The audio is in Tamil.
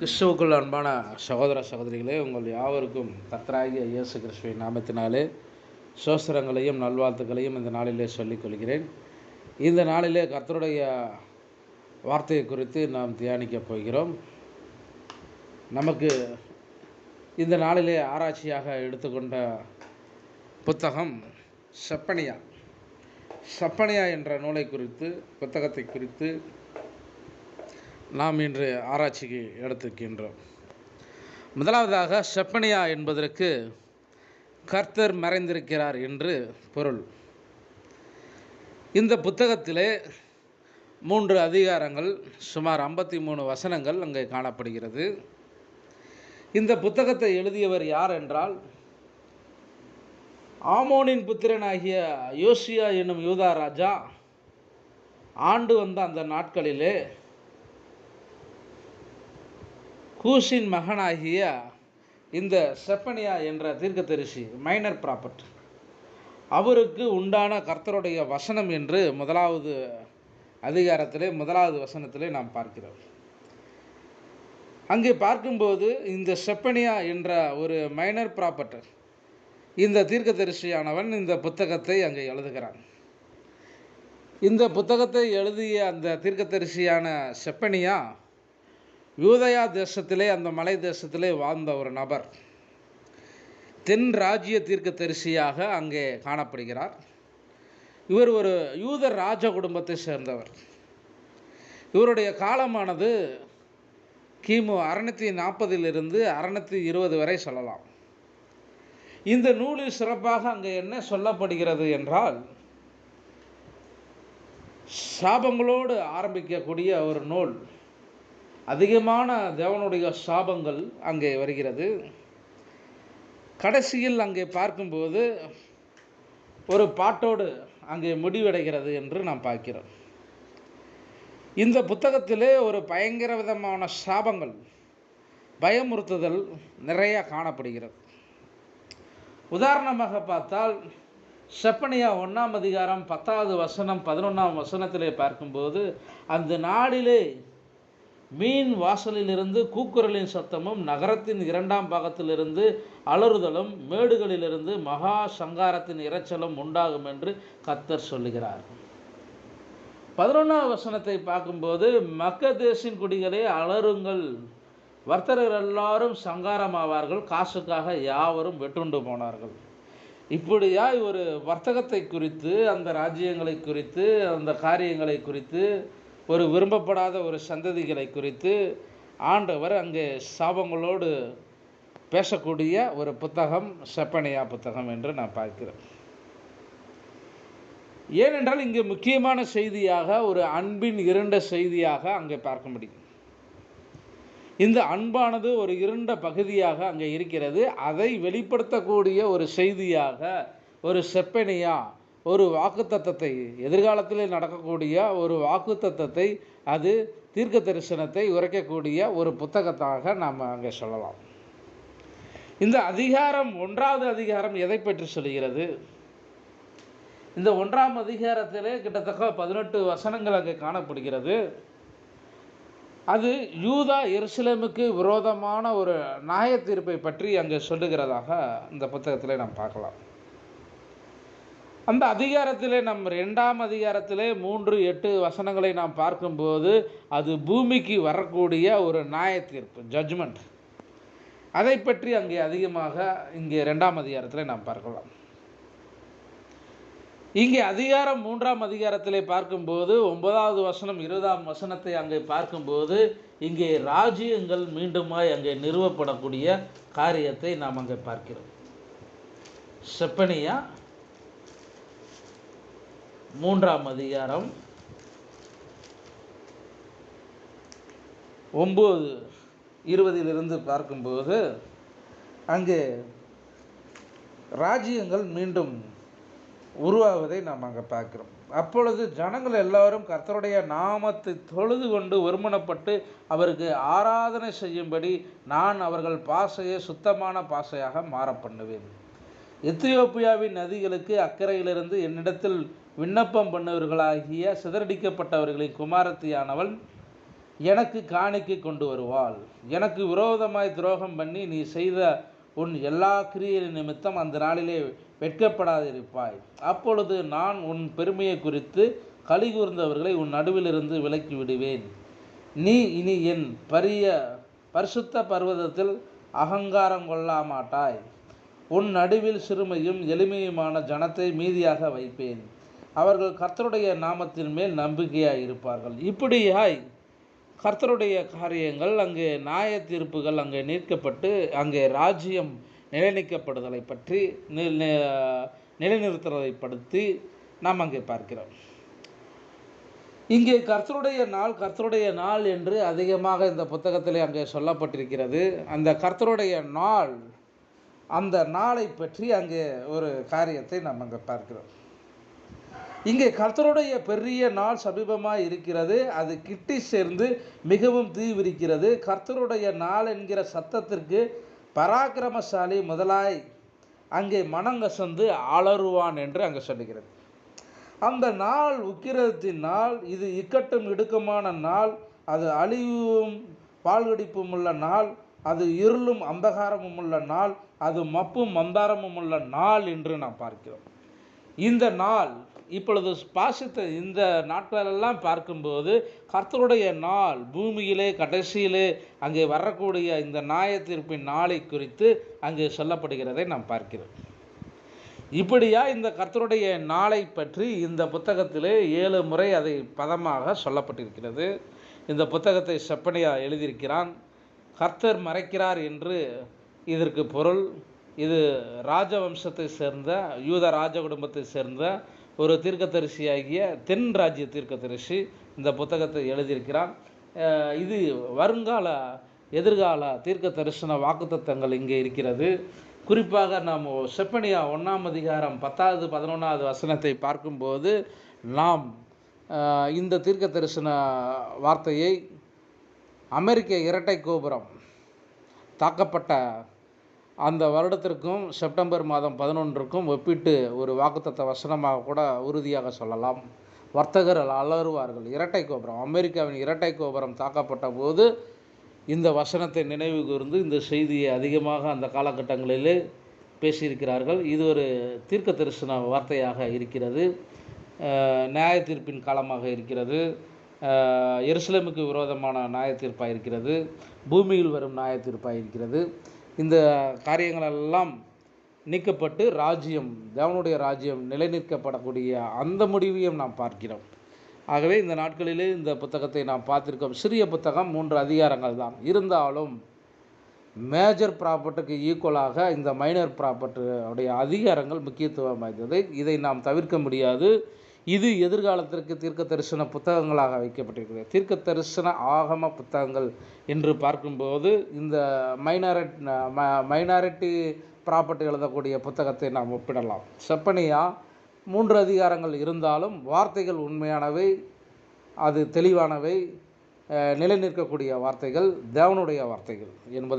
கிறிஸ்துவுக்குள் அன்பான சகோதர சகோதரிகளே உங்கள் யாவருக்கும் கத்தராகிய இயேசு கிறிஸ்துவின் நாமத்தினாலே சோஸ்திரங்களையும் நல்வாழ்த்துக்களையும் இந்த நாளிலே சொல்லிக் கொள்கிறேன். இந்த நாளிலே கர்த்தருடைய வார்த்தையை குறித்து நாம் தியானிக்கப் போகிறோம். நமக்கு இந்த நாளிலே ஆராய்ச்சியாக எடுத்துக்கொண்ட புத்தகம் செப்பனியா. செப்பனியா என்ற நூலை குறித்து புத்தகத்தை குறித்து நாம் இன்று ஆராய்ச்சிக்கு எடுத்துக்கின்றோம். முதலாவதாக செப்பனியா என்பதற்கு கர்த்தர் மறைந்திருக்கிறார் என்று பொருள். இந்த புத்தகத்திலே மூன்று அதிகாரங்கள் சுமார் ஐம்பத்தி மூணு வசனங்கள் அங்கே காணப்படுகிறது. இந்த புத்தகத்தை எழுதியவர் யார் என்றால் ஆமோனின் புத்திரனாகிய யோசியா என்னும் யூதா ராஜா ஆண்டு வந்த அந்த நாட்களிலே கூஷின் மகனாகிய இந்த செப்பனியா என்ற தீர்க்கதரிசி மைனர் ப்ராப்பர்ட். அவருக்கு உண்டான கர்த்தருடைய வசனம் என்று முதலாவது அதிகாரத்திலே முதலாவது வசனத்திலே நாம் பார்க்கிறோம். அங்கே பார்க்கும்போது இந்த செப்பனியா என்ற ஒரு மைனர் ப்ராப்பர்ட் இந்த தீர்க்கதரிசியானவன் இந்த புத்தகத்தை அங்கே எழுதுகிறான். இந்த புத்தகத்தை எழுதிய அந்த தீர்க்கதரிசியான செப்பனியா யூதயா தேசத்திலே அந்த மலை தேசத்திலே வாழ்ந்த ஒரு நபர். தென் ராஜ்ய தீர்க்க தரிசியாக அங்கே காணப்படுகிறார். இவர் ஒரு யூத ராஜ குடும்பத்தை சேர்ந்தவர். இவருடைய காலமானது கிமு அறநூற்றி நாற்பதிலிருந்து அறநூத்தி இருபது வரை சொல்லலாம். இந்த நூலில் சிறப்பாக அங்கே என்ன சொல்லப்படுகிறது என்றால் சாபங்களோடு ஆரம்பிக்கக்கூடிய ஒரு நூல் அதிகமான தேவனுடைய சாபங்கள் அங்கே வருகிறது. கடைசியில் அங்கே பார்க்கும்போது ஒரு பாட்டோடு அங்கே முடிவடைகிறது என்று நாம் பார்க்கிறோம். இந்த புத்தகத்திலே ஒரு பயங்கர விதமான சாபங்கள் பயமுறுத்துதல் நிறைய காணப்படுகிறது. உதாரணமாக பார்த்தால் செப்பனியா ஒன்றாம் அதிகாரம் பத்தாவது வசனம் பதினொன்றாம் வசனத்திலே பார்க்கும்போது அந்த நாடிலே மீன் வாசலிலிருந்து கூக்குரலின் சத்தமும் நகரத்தின் இரண்டாம் பாகத்திலிருந்து அலறுதலும் மேடுகளிலிருந்து மகா சங்காரத்தின் இரைச்சலும் உண்டாகும் என்று கத்தர் சொல்லுகிறார். பதினொன்றாம் வசனத்தை பார்க்கும்போது மக்கதேசின் குடிகளே அலறுங்கள். வர்த்தகர் எல்லாரும் சங்காரமாவார்கள் காசுக்காக யாவரும் வெட்டுண்டு போனார்கள். இப்படியாய் ஒரு வர்த்தகத்தை குறித்து அந்த ராஜ்யங்களை குறித்து அந்த காரியங்களை குறித்து ஒரு விரும்பப்படாத ஒரு சந்ததிகளை குறித்து ஆண்டவர் அங்கே சாபங்களோடு பேசக்கூடிய ஒரு புத்தகம் செப்பனையா புத்தகம் என்று நான் பார்க்கிறேன். ஏனென்றால் இங்கே முக்கியமான செய்தியாக ஒரு அன்பின் இருண்ட செய்தியாக அங்கே பார்க்க முடியும். இந்த அன்பானது ஒரு இருண்ட பகுதியாக அங்கே இருக்கிறது. அதை வெளிப்படுத்தக்கூடிய ஒரு செய்தியாக ஒரு செப்பனியா ஒரு வாக்குத்தத்தத்தை எதிர்காலத்தில் நடக்கக்கூடிய ஒரு வாக்குத்தத்தத்தை அது தீர்க்க தரிசனத்தை உரைக்கக்கூடிய ஒரு புத்தகத்தாக நாம் அங்கே சொல்லலாம். இந்த அதிகாரம் ஒன்றாவது அதிகாரம் எதை பற்றி சொல்கிறது இந்த ஒன்றாம் அதிகாரத்திலே கிட்டத்தட்ட பதினெட்டு வசனங்கள் அங்கே காணப்படுகிறது. அது யூதா எருசலேமுக்கு விரோதமான ஒரு நியாய தீர்ப்பை பற்றி அங்கே சொல்லுகிறதாக இந்த புத்தகத்தில் நாம் பார்க்கலாம். அந்த அதிகாரத்திலே நம் ரெண்டாம் அதிகாரத்திலே மூன்று எட்டு வசனங்களை நாம் பார்க்கும்போது அது பூமிக்கு வரக்கூடிய ஒரு நியாய தீர்ப்பு ஜட்ஜ்மெண்ட் அதை பற்றி அங்கே அதிகமாக இங்கே ரெண்டாம் அதிகாரத்தில் நாம் பார்க்கலாம். இங்கே அதிகாரம் மூன்றாம் அதிகாரத்திலே பார்க்கும்போது ஒன்பதாவது வசனம் இருபதாம் வசனத்தை அங்கே பார்க்கும்போது இங்கே ராஜ்யங்கள் மீண்டுமாய் அங்கே நிறுவப்படக்கூடிய காரியத்தை நாம் அங்கே பார்க்கிறோம். செப்பனியா மூன்றாம் அதிகாரம் ஒம்பது இருபதிலிருந்து பார்க்கும்போது அங்கே ராஜ்யங்கள் மீண்டும் உருவாவதை நாம் அங்கே பார்க்கிறோம். அப்பொழுது ஜனங்கள் எல்லாரும் கர்த்தருடைய நாமத்தை தொழுது கொண்டு ஒருமனப்பட்டு அவருக்கு ஆராதனை செய்யும்படி நான் அவர்கள் பாசையை சுத்தமான பாசையாக மாற பண்ணுவேன். எத்தியோப்பியாவின் நதிகளுக்கு அக்கறையிலிருந்து என்னிடத்தில் விண்ணப்பம் பண்ணவர்களாகிய சிதறடிக்கப்பட்டவர்களின் குமாரத்தியானவள் எனக்கு காணிக்கை கொண்டு வருவாள். எனக்கு விரோதமாய் துரோகம் பண்ணி நீ செய்த உன் எல்லா கிரியையின் நிமித்தம் அந்த நாளிலே வெட்கப்படாதிருப்பாய். அப்பொழுது நான் உன் பெருமையை குறித்து கலிகூர்ந்தவர்களை உன் நடுவிலிருந்து விலக்கி விடுவேன். நீ இனி என் பரிய பரிசுத்த பர்வதத்தில் அகங்காரம் கொள்ளாமாட்டாய். உன் நடுவில் சிறுமையும் எளிமையுமான ஜனத்தை மீதியாக வைப்பேன். அவர்கள் கர்த்தருடைய நாமத்தின் மேல் நம்பிக்கையாக இருப்பார்கள். இப்படியாய் கர்த்தருடைய காரியங்கள் அங்கே நியாய தீர்ப்புகள் அங்கே நீக்கப்பட்டு அங்கே ராஜ்யம் நிலைநிற்கப்படுதலை பற்றி நிலைநிறுத்துறதை படுத்தி நாம் அங்கே பார்க்கிறோம். இங்கே கர்த்தருடைய நாள் கர்த்தருடைய நாள் என்று அதிகமாக இந்த புத்தகத்திலே அங்கே சொல்லப்பட்டிருக்கிறது. அந்த கர்த்தருடைய நாள் அந்த நாளை பற்றி அங்கே ஒரு காரியத்தை நாம் அங்கே பார்க்கிறோம். இங்கே கர்த்தருடைய பெரிய நாள் சமீபமாக இருக்கிறது. அது கிட்டி சேர்ந்து மிகவும் தீவிரிக்கிறது. கர்த்தருடைய நாள் என்கிற சத்தத்திற்கு பராக்கிரமசாலி முதலாய் அங்கே மனங்கசந்து அலறுவான் என்று அங்கே சொல்லுகிறது. அந்த நாள் உக்கிரத்தின் நாள் இது இக்கட்டும் இடுக்கமான நாள் அது அழிவும் பால்கடிப்பும் உள்ள நாள் அது இருளும் அந்தகாரமும் உள்ள நாள் அது மப்பும் மந்தாரமும் உள்ள நாள் என்று நாம் பார்க்கிறோம். இந்த நாள் இப்பொழுது பாசித்த இந்த நாட்களெல்லாம் பார்க்கும்போது கர்த்தருடைய நாள் பூமியிலே கடைசியிலே அங்கே வரக்கூடிய இந்த நியாய நாளை குறித்து அங்கே சொல்லப்படுகிறதை நாம் பார்க்கிறோம். இப்படியா இந்த கர்த்தருடைய நாளை பற்றி இந்த புத்தகத்திலே ஏழு முறை அதை பதமாக சொல்லப்பட்டிருக்கிறது. இந்த புத்தகத்தை செப்பனியா எழுதியிருக்கிறான். கர்த்தர் மறைக்கிறார் என்று இதற்கு பொருள். இது ராஜவம்சத்தை சேர்ந்த யூத ராஜ குடும்பத்தை சேர்ந்த ஒரு தீர்க்கதரிசியாகிய தென் ராஜ்ய தீர்க்கதரிசி இந்த புத்தகத்தை எழுதியிருக்கிறான். இது வருங்கால எதிர்கால தீர்க்க தரிசன வாக்குத்தத்தங்கள் இங்கே இருக்கிறது. குறிப்பாக நாம் செப்பனியா ஒன்றாம் அதிகாரம் பத்தாவது பதினொன்றாவது வசனத்தை பார்க்கும்போது நாம் இந்த தீர்க்க தரிசன வார்த்தையை அமெரிக்க இரட்டை கோபுரம் தாக்கப்பட்ட அந்த வருடத்திற்கும் செப்டம்பர் மாதம் பதினொன்றுக்கும் ஒப்பிட்டு ஒரு வாக்குத்தத்த வசனமாக கூட உறுதியாக சொல்லலாம். வர்த்தகர்கள் அலறுவார்கள். இரட்டை கோபுரம். அமெரிக்காவின் இரட்டை கோபுரம் தாக்கப்பட்ட போது இந்த வசனத்தை நினைவு கூர்ந்து இந்த செய்தியை அதிகமாக அந்த காலகட்டங்களிலே பேசியிருக்கிறார்கள். இது ஒரு தீர்க்க தரிசன வார்த்தையாக இருக்கிறது. நியாய தீர்ப்பின் காலமாக இருக்கிறது. எருசலேமுக்கு விரோதமான நியாய தீர்ப்பாக இருக்கிறது பூமியில் வரும் நியாய தீர்ப்பாக இருக்கிறது இந்த காரியங்களெல்லாம் நீக்கப்பட்டு ராஜ்யம் தேவனுடைய ராஜ்யம் நிலைநிற்கப்படக்கூடிய அந்த முடிவையும் நாம் பார்க்கிறோம். ஆகவே இந்த நாட்களிலே இந்த புத்தகத்தை நாம் பார்த்திருக்கோம். சிறிய புத்தகம் மூன்று அதிகாரங்கள் தான். இருந்தாலும் மேஜர் ப்ராப்பர்ட்டுக்கு ஈக்குவலாக இந்த மைனர் ப்ராப்பர்ட்டுடைய அதிகாரங்கள் முக்கியத்துவம் வாய்ந்தது. இதை நாம் தவிர்க்க முடியாது. இது எதிர்காலத்திற்கு தீர்க்க தரிசன புத்தகங்களாக வைக்கப்பட்டிருக்கிறது. தீர்க்க தரிசன ஆகம புத்தகங்கள் என்று பார்க்கும்போது இந்த மைனாரிட் மைனாரிட்டி ப்ராப்பர்ட்டி எழுதக்கூடிய புத்தகத்தை நாம் ஒப்பிடலாம். செப்பனியா மூன்று அதிகாரங்கள் இருந்தாலும் வார்த்தைகள் உண்மையானவை அது தெளிவானவை நிலை நிலைநிற்கக்கூடிய வார்த்தைகள் தேவனுடைய வார்த்தைகள் என்பதை